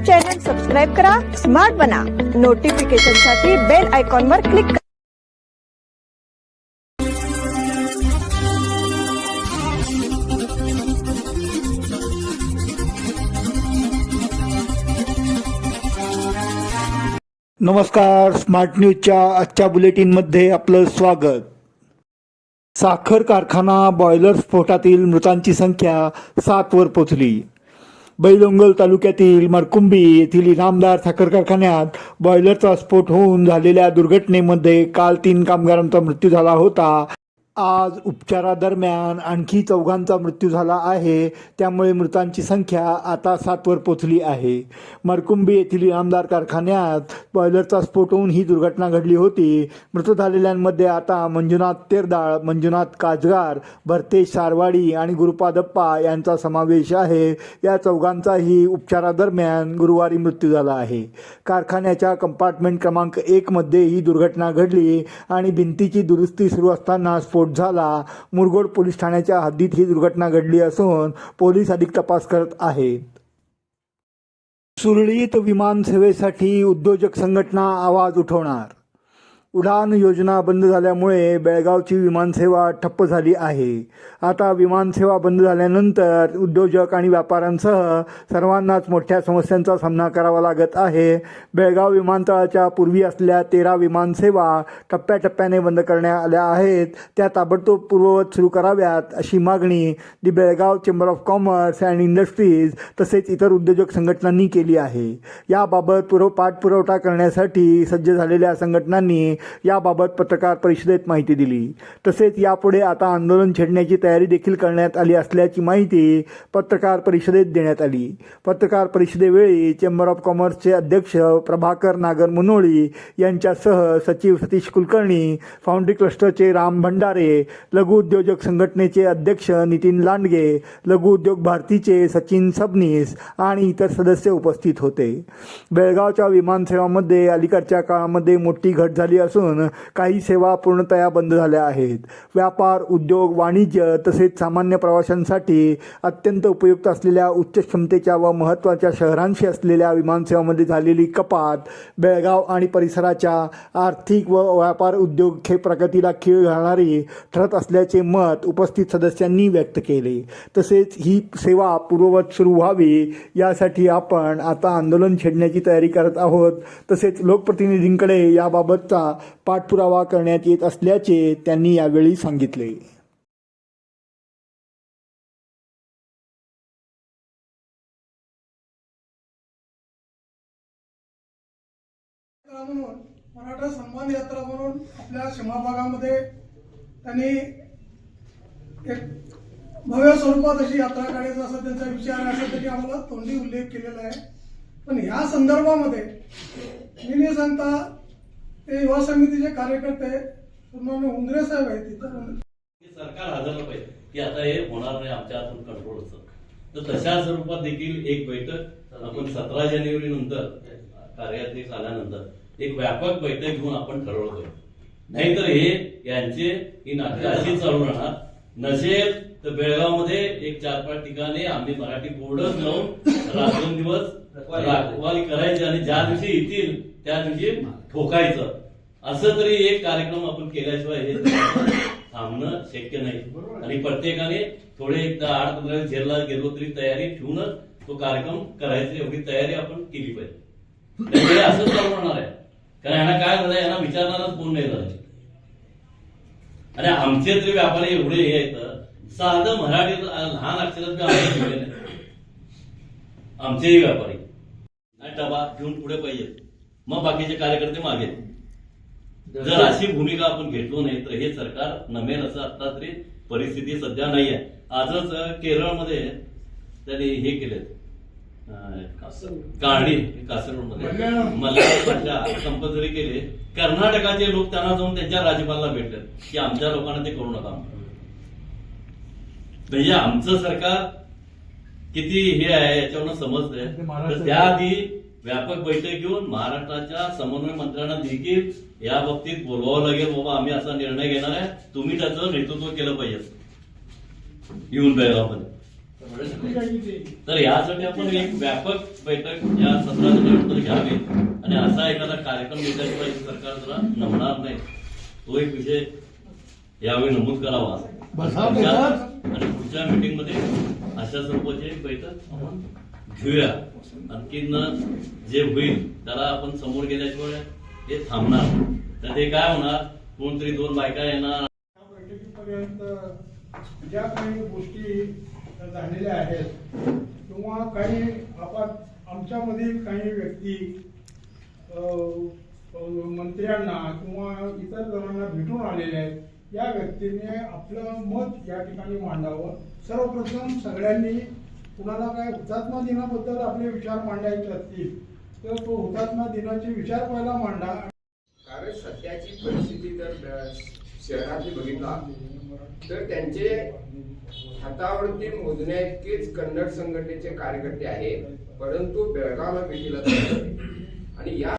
YouTube channel subscribe करा smart बना. नोटिफिकेशनसाठी बेल आयकॉनवर क्लिक करा. नमस्कार स्मार्ट न्यूजच्या आजच्या बुलेटिनमध्ये आपलं स्वागत. साखर कारखाना बॉयलर स्फोटातील मृतांची संख्या सातवर पोचली. बैलोंगल तालुक्यातील मरकुंबी येथील इनामदार साखर कारखान्यात बॉयलरचा स्फोट होऊन झालेल्या दुर्घटनेमध्ये काल तीन कामगारांचा मृत्यू झाला होता. आज उपचारादरम्यान आणखी चौघांचा मृत्यू झाला आहे. त्यामुळे मृतांची संख्या आता सातवर पोचली आहे. मरकुंबी येथील इनामदार कारखान्यात बॉयलरचा स्फोट होऊन ही दुर्घटना घडली होती. मृत झालेल्यांमध्ये आता मंजुनाथ तेरदाळ मंजुनाथ काजगार भरतेश सारवाडी आणि गुरुपादप्पा यांचा समावेश आहे. या चौघांचाही उपचारादरम्यान गुरुवारी मृत्यू झाला आहे. कारखान्याच्या कंपार्टमेंट क्रमांक एकमध्ये ही दुर्घटना घडली आणि भिंतीची दुरुस्ती सुरू असताना स्फोट झाला मुरगोड पोलीस ठाण्याच्या हद्दीत ही दुर्घटना घडली असून पोलीस अधिक तपास करत आहेत. सुरळीत विमानसेवेसाठी उद्योजक संघटना आवाज उठवणार. उडान योजना बंद झाल्यामुळे बेळगावची विमानसेवा ठप्प झाली आहे. आता विमानसेवा बंद झाल्यानंतर उद्योजक आणि व्यापाऱ्यांसह सर्वांनाच मोठ्या समस्यांचा सामना करावा लागत आहे. बेळगाव विमानतळाच्या पूर्वी असलेल्या तेरा विमानसेवा टप्प्याटप्प्याने बंद करण्यात आल्या आहेत. त्या ताबडतोब पूर्ववत सुरू कराव्यात अशी मागणी the Belgaum chamber of commerce and industries तसेच इतर उद्योजक संघटनांनी केली आहे. याबाबत पुरव पाठपुरवठा करण्यासाठी सज्ज झालेल्या संघटनांनी याबाबत पत्रकार परिषदेत माहिती दिली. तसेच यापुढे आता आंदोलन छेडण्याची तयारी देखील करण्यात आली असल्याची माहिती पत्रकार परिषदेत देण्यात आली. पत्रकार परिषदेवेळी चेंबर ऑफ कॉमर्सचे अध्यक्ष प्रभाकर नागर मुनोळी यांच्यासह सचिव सतीश कुलकर्णी फाउंड्री क्लस्टरचे राम भंडारे लघु उद्योजक संघटनेचे अध्यक्ष नितीन लांडगे लघु उद्योग भारतीचे सचिन सबनीस आणि इतर सदस्य उपस्थित होते. बेळगावच्या विमानसेवामध्ये अलीकडच्या काळामध्ये मोठी घट झाली असून काही सेवा पूर्णतया बंद झाल्या आहेत. व्यापार उद्योग वाणिज्य तसेच सामान्य प्रवाशांसाठी अत्यंत उपयुक्त असलेल्या उच्च क्षमतेच्या व महत्त्वाच्या शहरांशी असलेल्या विमानसेवामध्ये झालेली कपात बेळगाव आणि परिसराच्या आर्थिक व व्यापार उद्योग खे प्रगतीला खीळ घालणारी ठरत असल्याचे मत उपस्थित सदस्यांनी व्यक्त केले. तसेच ही सेवा पूर्ववत सुरू व्हावी यासाठी आपण आता आंदोलन छेडण्याची तयारी करत आहोत. तसेच लोकप्रतिनिधींकडे याबाबतचा पाठपुरावा करण्यात येत असल्याचे त्यांनी यावेळी सांगितले. म्हणून मराठा सन्मान यात्रा म्हणून आपल्या सीमा भागामध्ये त्यांनी एक भव्य स्वरूपात अशी यात्रा काढायचा असा त्यांचा विचार आहे असं त्यांनी आम्हाला तोंडी उल्लेख केलेला आहे. पण ह्या संदर्भामध्ये मी सांगता ते युवा समितीचे कार्यकर्ते उंदरे साहेब आहेत तिथं. सरकार हादरलं पाहिजे की आता हे होणार नाही आमच्या हातून कंट्रोल तर तशा स्वरूपात देखील एक बैठक आपण सतरा जानेवारी नंतर कार्याध्यक्ष आल्यानंतर एक व्यापक बैठक घेऊन आपण ठरवलं पाहिजे नाहीतर हे यांचे ही नाटकं अशी चालू राहणार. नसेल तर बेळगावमध्ये एक चार पाच ठिकाणी आम्ही मराठी बोर्डच लावून रात्रंदिवस राखवाली करायची आणि ज्या दिवशी येतील त्या दिवशी ठोकायचं. असं तरी एक कार्यक्रम आपण केल्याशिवाय हे थांबणं शक्य नाही. आणि प्रत्येकाने थोडे एक दहा आठ पंधरा दिवस जेलला गेलो तरी तयारी ठेवूनच तो कार्यक्रम करायची एवढी तयारी आपण केली पाहिजे. त्यामुळे असंच चालू राहणार आहे. कारण यांना काय झालं यांना विचारणारच कोण नाही झालं आणि आमचे तरी व्यापारी एवढे हे आहेत साधं मराठीत लहान अक्षरात नाही आमचेही व्यापारी. आणि डबा घेऊन पुढे पाहिजे. मग बाकीचे कार्यकर्ते मागे जर अशी भूमिका आपण घेतलो नाही तर हे सरकार नमेल असं आता तरी परिस्थिती सध्या नाही आहे. आजच केरळमध्ये त्यांनी हे केले काळडी कासरगोडमध्ये मल्याळम भाषा कंपल्सरी केले. कर्नाटकाचे लोक त्यांना जाऊन त्यांच्या राज्यपालला भेटले की आमच्या लोकांना ते करू नका. म्हणजे आमचं सरकार किती हे आहे याच्यावर समजतंय. तर त्याआधी व्यापक बैठक घेऊन महाराष्ट्राच्या समन्वय मंत्र्यांना देखील या बाबतीत बोलवावं लागेल. बाबा आम्ही असा निर्णय घेणार आहे. तुम्ही त्याचं नेतृत्व केलं पाहिजे. येऊन बेळगावमध्ये तर यासाठी आपण एक व्यापक बैठक या सतरा नंतर घ्यावी. आणि असा एखादा कार्यक्रम निघाल्याशिवाय सरकार जरा नमणार नाही. तो एक विषय यावेळी नमूद करावा. आणि पुढच्या मीटिंगमध्ये अशा स्वरूपाची एक बैठक आपण घेऊया. आणखीन जे होईल त्याला आपण समोर गेल्याशिवाय हे थांबणार तर ते काय होणार? कोणतरी दोन बायका येणार. बैठकीपर्यंत ज्या काही गोष्टी झालेल्या आहेत किंवा काही आपण आमच्यामधील काही व्यक्ती मंत्र्यांना किंवा इतर जणांना भेटून आलेले आहेत या व्यक्तीने आपलं मत या ठिकाणी मांडावं. सर्वप्रथम सगळ्यांनी कुणाला काय हुतात्मा दिनाबद्दल आपले विचार मांडायचे असतील तर तो हुतात्मा दिनाचे विचार पहिला मांडा. कारण सध्याची परिस्थिती जर शहरातली बघितला तर त्यांचे हातावरती मोजण्या इतकेच कन्नड संघटनेचे कार्यकर्ते आहेत परंतु बेळगावला भेटीला आणि या